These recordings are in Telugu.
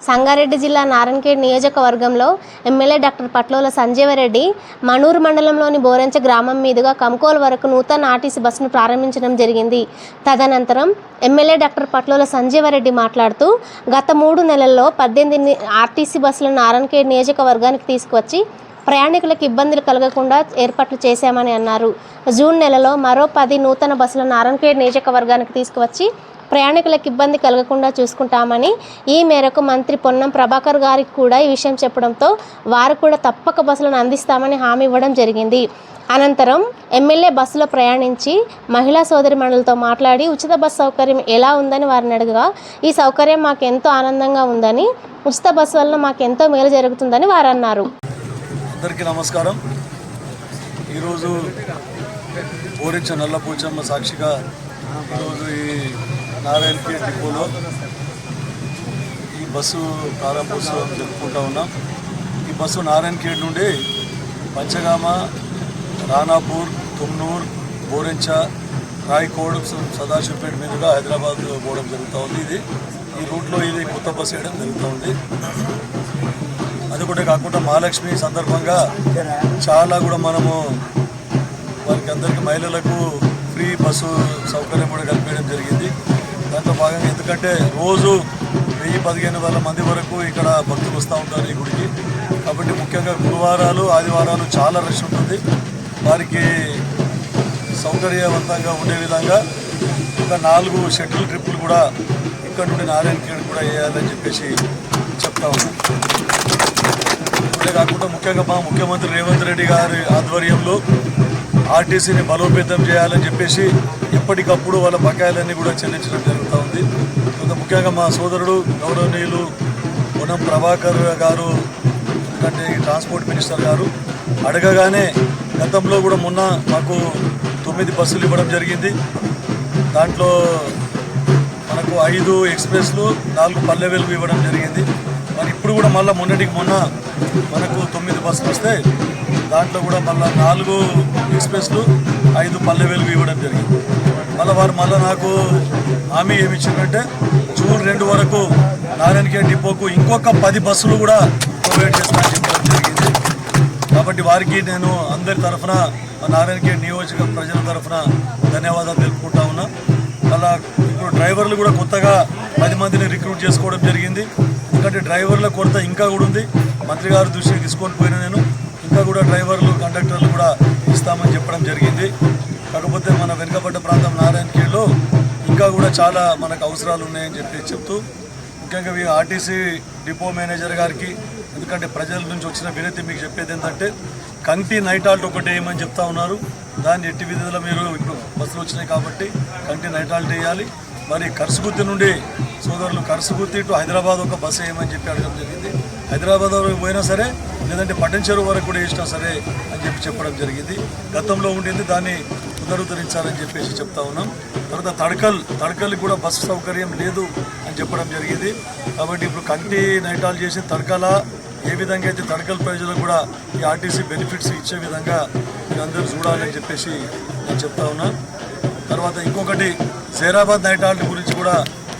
సంగారెడ్డి జిల్లా నారాయణఖేడ్ నియోజకవర్గంలో ఎమ్మెల్యే డాక్టర్ పట్లోల సంజీవరెడ్డి మనూరు మండలంలోని బోరెంచ గ్రామం మీదుగా కంకోల్ వరకు నూతన ఆర్టీసీ బస్సును ప్రారంభించడం జరిగింది. తదనంతరం ఎమ్మెల్యే డాక్టర్ పట్లోల సంజీవరెడ్డి మాట్లాడుతూ గత మూడు నెలల్లో పద్దెనిమిది ఆర్టీసీ బస్సులను నారాయణఖేడ్ నియోజకవర్గానికి తీసుకువచ్చి ప్రయాణికులకు ఇబ్బందులు కలగకుండా ఏర్పాట్లు చేశామని అన్నారు. జూన్ నెలలో మరో పది నూతన బస్సులను నారాయణఖేడ్ నియోజకవర్గానికి తీసుకువచ్చి ప్రయాణికులకు ఇబ్బంది కలగకుండా చూసుకుంటామని ఈ మేరకు మంత్రి పొన్నం ప్రభాకర్ గారికి కూడా ఈ విషయం చెప్పడంతో వారు కూడా తప్పక బస్సులను అందిస్తామని హామీ ఇవ్వడం జరిగింది. అనంతరం ఎమ్మెల్యే బస్సులో ప్రయాణించి మహిళా సోదరి మండలితో మాట్లాడి ఉచిత బస్సు సౌకర్యం ఎలా ఉందని వారిని అడగగా ఈ సౌకర్యం మాకు ఎంతో ఆనందంగా ఉందని ఉచిత బస్సు వలన మాకు ఎంతో మేలు జరుగుతుందని వారు అన్నారు. అందరికీ నమస్కారం. ఈరోజు ఓరించ నల్లపూచమ్మ సాక్షిగా ఈరోజు ఈ నారాయణపేట డిపోలో ఈ బస్సు ప్రారంభోత్సవం జరుపుకుంటా ఉన్నాం. ఈ బస్సు నారాయణఖేడ్ నుండి పంచగామ రానాపూర్ తుమ్నూర్ బోరెంచ రాయకోడ్ సదాశివపేట మీదుగా హైదరాబాద్ పోవడం జరుగుతూ ఉంది. ఇది ఈ రూట్లో ఇది కొత్త బస్సు వేయడం జరుగుతూ ఉంది. అది కూడా కాకుండా మహాలక్ష్మి సందర్భంగా చాలా కూడా మనము వారికి అందరికీ మహిళలకు ఫ్రీ బస్సు సౌకర్యం కూడా కల్పించడం జరిగింది. భాగంగా ఎందుకంటే రోజు వెయ్యి పదిహేను వేల మంది వరకు ఇక్కడ భక్తులు వస్తూ ఉంటారు ఈ గుడికి. కాబట్టి ముఖ్యంగా గురువారాలు ఆదివారాలు చాలా రష్ ఉంటుంది. వారికి సౌకర్యవంతంగా ఉండే విధంగా ఒక నాలుగు షటిల్ ట్రిప్పులు కూడా ఇక్కడ నుండి నారాయణఖేడ్ కూడా వేయాలని చెప్పేసి చెప్తా ఉన్నాం. ఇప్పుడే కాకుండా ముఖ్యంగా మా ముఖ్యమంత్రి రేవంత్ రెడ్డి గారి ఆధ్వర్యంలో ఆర్టీసీని బలోపేతం చేయాలని చెప్పేసి ఎప్పటికప్పుడు వాళ్ళ బకాయిలన్నీ కూడా చెల్లించడం జరుగుతూ ఉంది. కొంత ముఖ్యంగా మా సోదరుడు గౌరవనీయులు పొన్నం ప్రభాకర్ గారు ఎందుకంటే ట్రాన్స్పోర్ట్ మినిస్టర్ గారు అడగగానే గతంలో కూడా మొన్న మాకు తొమ్మిది బస్సులు ఇవ్వడం జరిగింది. దాంట్లో మనకు ఐదు ఎక్స్ప్రెస్లు నాలుగు పల్లె వెలుగు ఇవ్వడం జరిగింది. కూడా మళ్ళీ మొన్నటికి మొన్న మనకు తొమ్మిది బస్సులు వస్తే దాంట్లో కూడా మళ్ళీ నాలుగు ఎక్స్ప్రెస్లు ఐదు పల్లె వెలుగు ఇవ్వడం జరిగింది. మళ్ళీ వారు మళ్ళీ నాకు హామీ ఏమి ఇచ్చిందంటే జూన్ రెండు వరకు నారాయణకే డిపోకు ఇంకొక పది బస్సులు కూడా ప్రొవైడ్ చేస్తామని చెప్పడం జరిగింది. కాబట్టి వారికి నేను అందరి తరఫున నారాయణకే నియోజక ప్రజల తరఫున ధన్యవాదాలు తెలుపుకుంటా ఉన్నా. అలా ఇప్పుడు డ్రైవర్లు కూడా కొత్తగా పది మందిని రిక్రూట్ చేసుకోవడం జరిగింది. ఎందుకంటే డ్రైవర్ల కొరత ఇంకా కూడా ఉంది. మంత్రి గారు దృష్టికి తీసుకొని పోయినా నేను. ఇంకా కూడా డ్రైవర్లు కండక్టర్లు కూడా ఇస్తామని చెప్పడం జరిగింది. కాకపోతే మన వెనుకబడ్డ ప్రాంతం నారాయణఖేడ్లో ఇంకా కూడా చాలా మనకు అవసరాలు ఉన్నాయని చెప్పి చెప్తూ ముఖ్యంగా మీ ఆర్టీసీ డిపో మేనేజర్ గారికి ఎందుకంటే ప్రజల నుంచి వచ్చిన వినతి మీకు చెప్పేది ఏంటంటే కంటి నైట్ ఆల్ట్ ఒకటి వేయమని చెప్తా ఉన్నారు. దాన్ని ఎట్టి విధుల్లో మీరు ఇప్పుడు బస్సులు వచ్చినాయి కాబట్టి కంటి నైట్ హాల్ట్ వేయాలి. మరి కర్సుగుత్తి నుండి సోదరులు కర్సుగుత్తి టు హైదరాబాద్ ఒక బస్సు వేయమని చెప్పి అడగడం జరిగింది. హైదరాబాద్ వరకు పోయినా సరే లేదంటే పట్టణచెరువు వరకు కూడా వేసినా సరే అని చెప్పి చెప్పడం జరిగింది. గతంలో ఉండింది దాన్ని పునరుద్ధరించాలని చెప్పేసి చెప్తా ఉన్నాం. తర్వాత తడకల్ తడకల్కి కూడా బస్సు సౌకర్యం లేదు అని చెప్పడం జరిగింది. కాబట్టి ఇప్పుడు కంటి నైటాలు చేసి తడకల ఏ విధంగా అయితే తడకల్ ప్రజలకు కూడా ఈ ఆర్టీసీ బెనిఫిట్స్ ఇచ్చే విధంగా మీరందరూ చూడాలని చెప్పేసి నేను చెప్తా ఉన్నా. తర్వాత ఇంకొకటి జైరాబాద్ నైట్ హాల్ట్ గురించి కూడా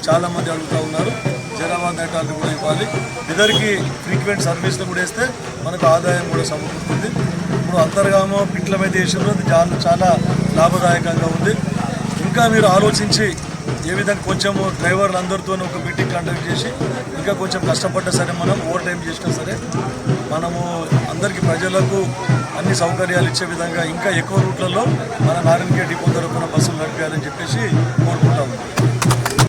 చాలామంది అడుగుతూ ఉన్నారు. జైరాబాద్ నైట్ హాల్ట్ కూడా ఇవ్వాలి. ఇద్దరికి ఫ్రీక్వెంట్ సర్వీస్లు కూడా వేస్తే మనకు ఆదాయం కూడా సమకూరుతుంది. ఇప్పుడు అంతర్గామో పిట్ల మీద వేసినప్పుడు అది చాలా చాలా లాభదాయకంగా ఉంది. ఇంకా మీరు ఆలోచించి ఏ విధంగా కొంచెము డ్రైవర్లు అందరితో ఒక మీటింగ్ కండక్ట్ చేసి ఇంకా కొంచెం కష్టపడ్డా సరే మనం ఓవర్ టైం చేసినా సరే మనము అందరికీ ప్రజలకు అన్ని సౌకర్యాలు ఇచ్చే విధంగా ఇంకా ఎక్కువ రూట్లలో మన నారాయణగేట్ డిపో తరఫున బస్సులు నడిపాలని చెప్పేసి కోరుకుంటున్నాం